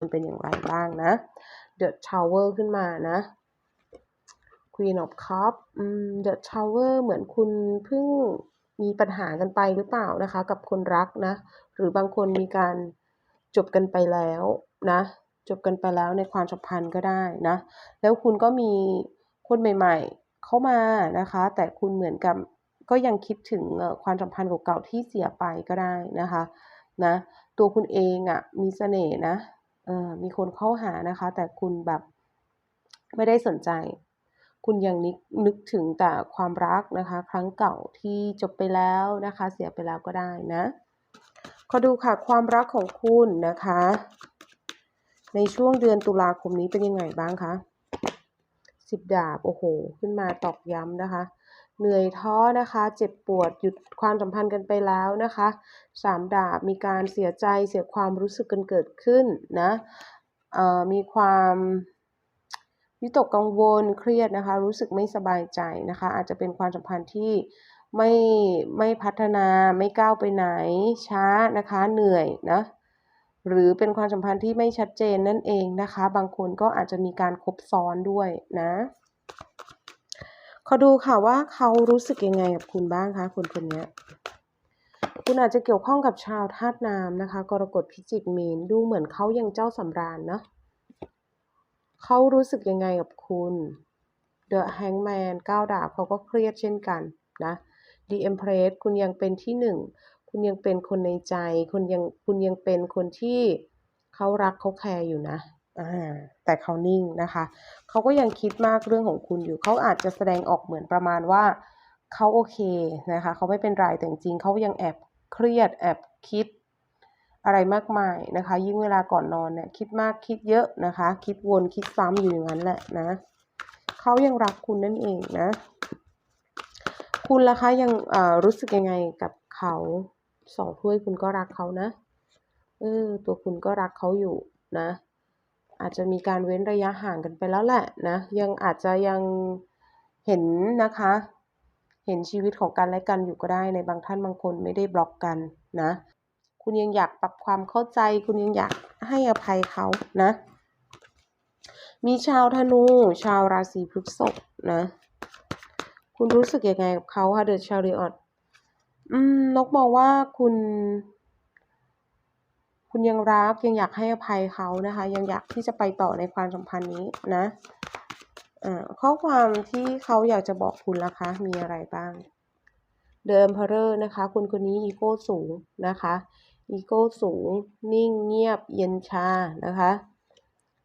มันเป็นอย่างไรบ้างนะ The Tower ขึ้นมานะ Queen of Cup อืม The Tower เหมือนคุณเพิ่งมีปัญหากันไปหรือเปล่านะคะ กับคนรักนะ หรือบางคนมีการจบกันไปแล้วนะ จบกันไปแล้วในความสัมพันธ์ก็ได้นะ แล้วคุณก็มีคนใหม่ ๆ เข้ามานะคะ แต่คุณเหมือนกับก็ยังคิดถึงความสัมพันธ์เก่าๆที่เสียไปก็ได้นะคะนะ ตัวคุณเองอะ่ะมีเสน่ห์นะ มีคนเข้าหานะคะ แต่คุณแบบไม่ได้สนใจ คุณยังนึกนึกถึงแต่ความรักนะคะ ครั้งเก่าที่จบไปแล้วนะคะ เสียไปแล้วก็ได้นะ ขอดูค่ะความรักของคุณนะคะ ในช่วงเดือนตุลาคมนี้เป็นยังไงบ้างคะสิบดาบ โอ้โห ขึ้นมาตอกย้ำนะคะ เหนื่อยท้อนะคะ เจ็บปวดหยุดความสัมพันธ์กันไปแล้วนะคะสามดาบมีการเสียใจเสียความรู้สึกกันเกิดขึ้นนะมีความวิตกกังวลเครียดนะคะ รู้สึกไม่สบายใจนะคะ อาจจะเป็นความสัมพันธ์ที่ไม่ไม่พัฒนาไม่ก้าวไปไหนช้านะคะเหนื่อยนะหรือเป็นความสัมพันธ์ที่ไม่ชัดเจนนั่นเองนะคะ บางคนก็อาจจะมีการคบซ้อนด้วยนะ ขอดูค่ะว่าเขารู้สึกยังไงกับคุณบ้างคะคนคนนี้คุณอาจจะเกี่ยวข้องกับชาวธาตุน้ำนะคะกรกฎพิจิกมีนดูเหมือนเขายังเจ้าสำราญเนาะเขารู้สึกยังไงกับคุณ The Hangman ก้าวดาบเขาก็เครียดเช่นกันนะ The Empress คุณยังเป็นที่หนึ่งคุณยังเป็นคนในใจ คุณยังคุณยังเป็นคนที่เขารักเขาแคร์อยู่นะ แต่เขานิ่งนะคะ เขาก็ยังคิดมากเรื่องของคุณอยู่ เขาอาจจะแสดงออกเหมือนประมาณว่าเขาโอเคนะคะ เขาไม่เป็นไรแต่จริงเขายังแอบเครียดแอบคิดอะไรมากมายนะคะ ยิ่งเวลาก่อนนอนเนี่ยคิดมากคิดเยอะนะคะ คิดวนคิดซ้ำอยู่อย่างนั้นแหละนะเขายังรักคุณนั่นเองนะ คุณล่ะคะยังรู้สึกยังไงกับเขาสองถ้วยคุณก็รักเขานะเออตัวคุณก็รักเขาอยู่นะ อาจจะมีการเว้นระยะห่างกันไปแล้วแหละนะยังอาจจะยังเห็นนะคะ เห็นชีวิตของกันและกันอยู่ก็ได้ในบางท่านบางคนไม่ได้บล็อกกันนะ คุณยังอยากปรับความเข้าใจ คุณยังอยากให้อภัยเขานะ มีชาวธนู ชาวราศีพฤษภนะ คุณรู้สึกยังไงกับเขาคะเดอะชาริออตอืมนกมองว่าคุณ คุณยังรักยังอยากให้อภัยเขานะคะ ยังอยากที่จะไปต่อในความสัมพันธ์นี้นะข้อความที่เขาอยากจะบอกคุณล่ะคะ มีอะไรบ้างเดิมเพอร์นะคะ คุณคนนี้อีโก้สูงนะคะอีโก้สูง นิ่งเงียบเย็นชานะคะ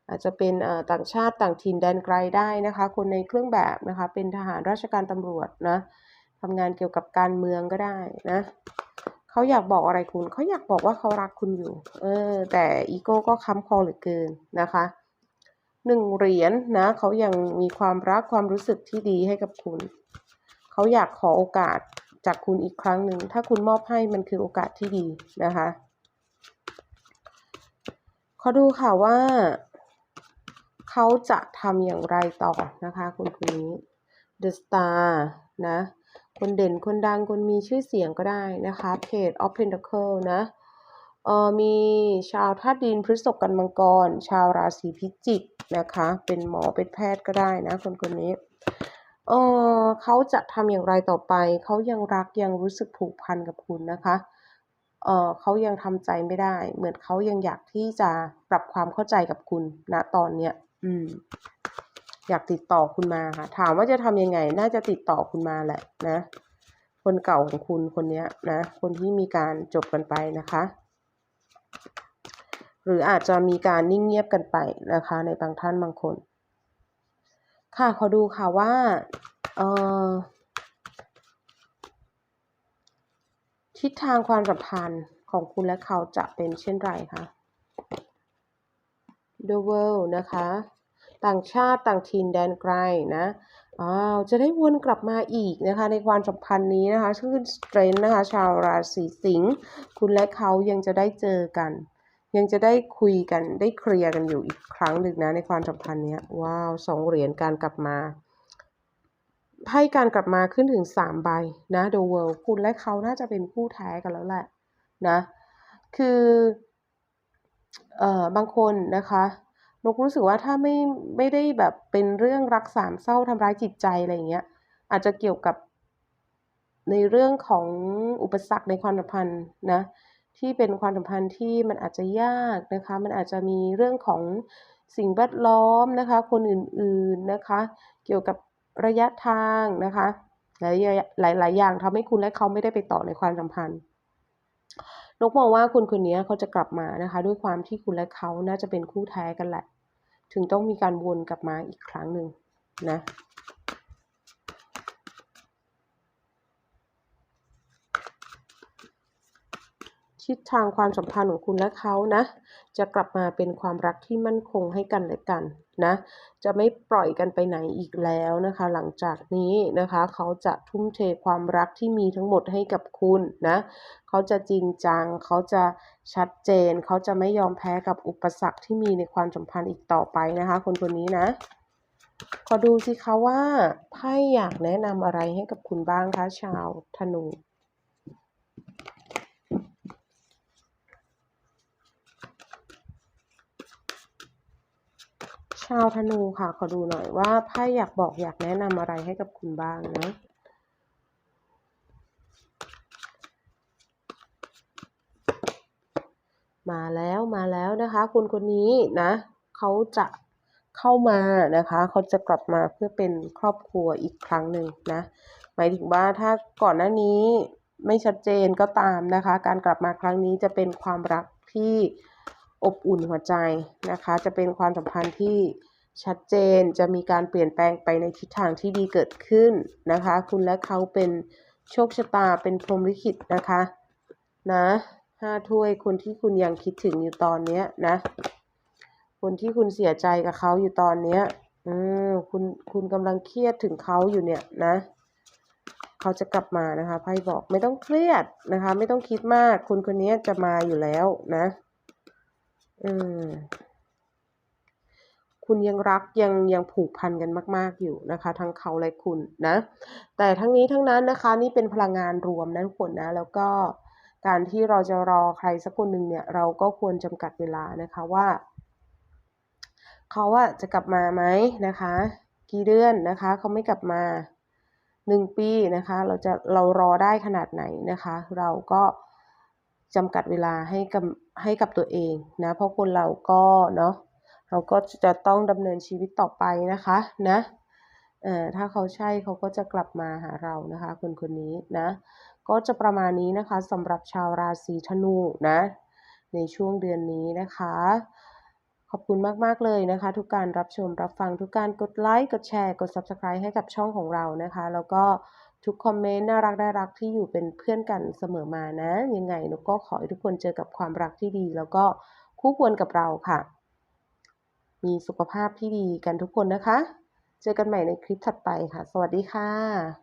อาจจะเป็นต่างชาติต่างถิ่นแดนไกลได้นะคะ คนในเครื่องแบบนะคะ เป็นทหารราชการตำรวจนะทำงานเกี่ยวกับการเมืองก็ได้นะ เขาอยากบอกอะไรคุณ เขาอยากบอกว่าเขารักคุณอยู่ เออ แต่อีโก้ก็ค้ำคอเหลือเกินนะคะหนึ่งเหรียญนนะเขายังมีความรักความรู้สึกที่ดีให้กับคุณ เขาอยากขอโอกาสจากคุณอีกครั้งหนึ่ง ถ้าคุณมอบให้มันคือโอกาสที่ดีนะคะขาดูค่ะว่า เขาจะทำอย่างไรต่อนะคะ คุณคนนี้ The Star นะ คนเด่นคนดังคนมีชื่อเสียงก็ได้นะคะเพจ of Pentacle นะเออมีชาวธาตุดินพฤษภกันมังกร ชาวราศีพิจิกนะคะ เป็นหมอเป็นแพทย์ก็ได้นะคนคนนี้เออเขาจะทำอย่างไรต่อไป เขายังรักยังรู้สึกผูกพันกับคุณนะคะเออเขายังทำใจไม่ได้ เหมือนเขายังอยากที่จะปรับความเข้าใจกับคุณณนะตอนเนี้ย อืม อยากติดต่อคุณมาค่ะ ถามว่าจะทำยังไง น่าจะติดต่อคุณมาแหละนะ คนเก่าของคุณคนนี้นะ คนที่มีการจบกันไปนะคะ หรืออาจจะมีการนิ่งเงียบกันไปนะคะ ในบางท่านบางคน ค่ะขอดูค่ะว่าเอ่อทิศทางความสัมพันธ์ของคุณและเขาจะเป็นเช่นไรคะ The World นะคะ ต่างชาติต่างถิ่นแดนไกลนะอ้าวจะได้วนกลับมาอีกนะคะ ในความสัมพันธ์นี้นะคะ ชื่อสเตรนนะคะ ชาวราศีสิงห์คุณและเขายังจะได้เจอกัน ยังจะได้คุยกันได้เคลียร์กันอยู่อีกครั้งหนึ่งนะ ในความสัมพันธ์นี้ว้าวสองเหรียญการกลับมาไพ่การกลับมาขึ้นถึงสามใบนะ The World คุณและเขาน่าจะเป็นคู่แท้กันแล้วแหละนะ คือเอ่อบางคนนะคะ นกรู้สึกว่าถ้าไม่ไม่ได้แบบเป็นเรื่องรักสามเศร้าทำร้ายจิตใจอะไรอย่างเงี้ย อาจจะเกี่ยวกับในเรื่องของอุปสรรคในความสัมพันธ์นะที่เป็นความสัมพันธ์ที่มันอาจจะยากนะคะ มันอาจจะมีเรื่องของสิ่งแวดล้อมนะคะ คนอื่นๆนะคะ เกี่ยวกับระยะทางนะคะหลายหลายหลายอย่างทำให้คุณและเขาไม่ได้ไปต่อในความสัมพันธ์ นกมองว่าคุณคนนี้เขาจะกลับมานะคะ ด้วยความที่คุณและเขาน่าจะเป็นคู่แท้กันแหละ ถึงต้องมีการวนกลับมาอีกครั้งหนึ่งนะทิศทางความสัมพันธ์ของคุณและเขานะ จะกลับมาเป็นความรักที่มั่นคงให้กันและกันนะ จะไม่ปล่อยกันไปไหนอีกแล้วนะคะ หลังจากนี้นะคะ เขาจะทุ่มเทความรักที่มีทั้งหมดให้กับคุณนะ เขาจะจริงจัง เขาจะชัดเจน เขาจะไม่ยอมแพ้กับอุปสรรคที่มีในความสัมพันธ์อีกต่อไปนะคะ คนคนนี้นะ ขอดูสิคะว่าไพ่อยากแนะนำอะไรให้กับคุณบ้างคะชาวธนู ชาวธนูค่ะ ขอดูหน่อยว่าไพ่อยากบอกอยากแนะนำอะไรให้กับคุณบ้างนะมาแล้วมาแล้วนะคะ คุณคนนี้นะเขาจะเข้ามานะคะเขาจะกลับมาเพื่อเป็นครอบครัวอีกครั้งหนึ่งนะหมายถึงว่าถ้าก่อนหน้านี้ไม่ชัดเจนก็ตามนะคะ การกลับมาครั้งนี้จะเป็นความรักที่ อบอุ่นหัวใจนะคะ จะเป็นความสัมพันธ์ที่ชัดเจนจะมีการเปลี่ยนแปลงไปในทิศทางที่ดีเกิดขึ้นนะคะ คุณและเขาเป็นโชคชะตาเป็นพรหมลิขิตนะคะนะห้าถ้วยคนที่คุณยังคิดถึงอยู่ตอนนี้นะ คนที่คุณเสียใจกับเขาอยู่ตอนนี้อืมคุณคุณกำลังเครียดถึงเขาอยู่เนี่ยนะเขาจะกลับมานะคะไพ่บอกไม่ต้องเครียดนะคะ ไม่ต้องคิดมากคนคนนี้จะมาอยู่แล้วนะ อืมคุณยังรักยังยังผูกพันกันมาก ๆ อยู่นะคะ ทั้งเขาและคุณนะ แต่ทั้งนี้ทั้งนั้นนะคะ นี่เป็นพลังงานรวมนะทุกคนนะ แล้วก็การที่เราจะรอใครสักคนหนึ่งเนี่ย เราก็ควรจำกัดเวลานะคะว่า เขาอะจะกลับมาไหมนะคะ กี่เดือนนะคะ เขาไม่กลับมาหนึ่งปีนะคะ เราจะเรารอได้ขนาดไหนนะคะ เราก็ จำกัดเวลาให้กับให้กับตัวเองนะ เพราะคนเราก็เนาะเราก็จะต้องดำเนินชีวิตต่อไปนะคะนะเอ่อถ้าเขาใช่เขาก็จะกลับมาหาเรานะคะ คนคนนี้นะ ก็จะประมาณนี้นะคะสำหรับชาวราศีธนูนะ ในช่วงเดือนนี้นะคะ ขอบคุณมาก ๆ เลยนะคะ ทุกการรับชมรับฟังทุกการกดไลค์กดแชร์กด Subscribe ให้กับช่องของเรานะคะ แล้วก็ ทุกคอมเมนต์น่ารักได้รักที่อยู่เป็นเพื่อนกันเสมอมานะ ยังไงนกก็ขอให้ทุกคนเจอกับความรักที่ดี แล้วก็คู่ควรกับเราค่ะ มีสุขภาพที่ดีกันทุกคนนะคะ เจอกันใหม่ในคลิปถัดไปค่ะ สวัสดีค่ะ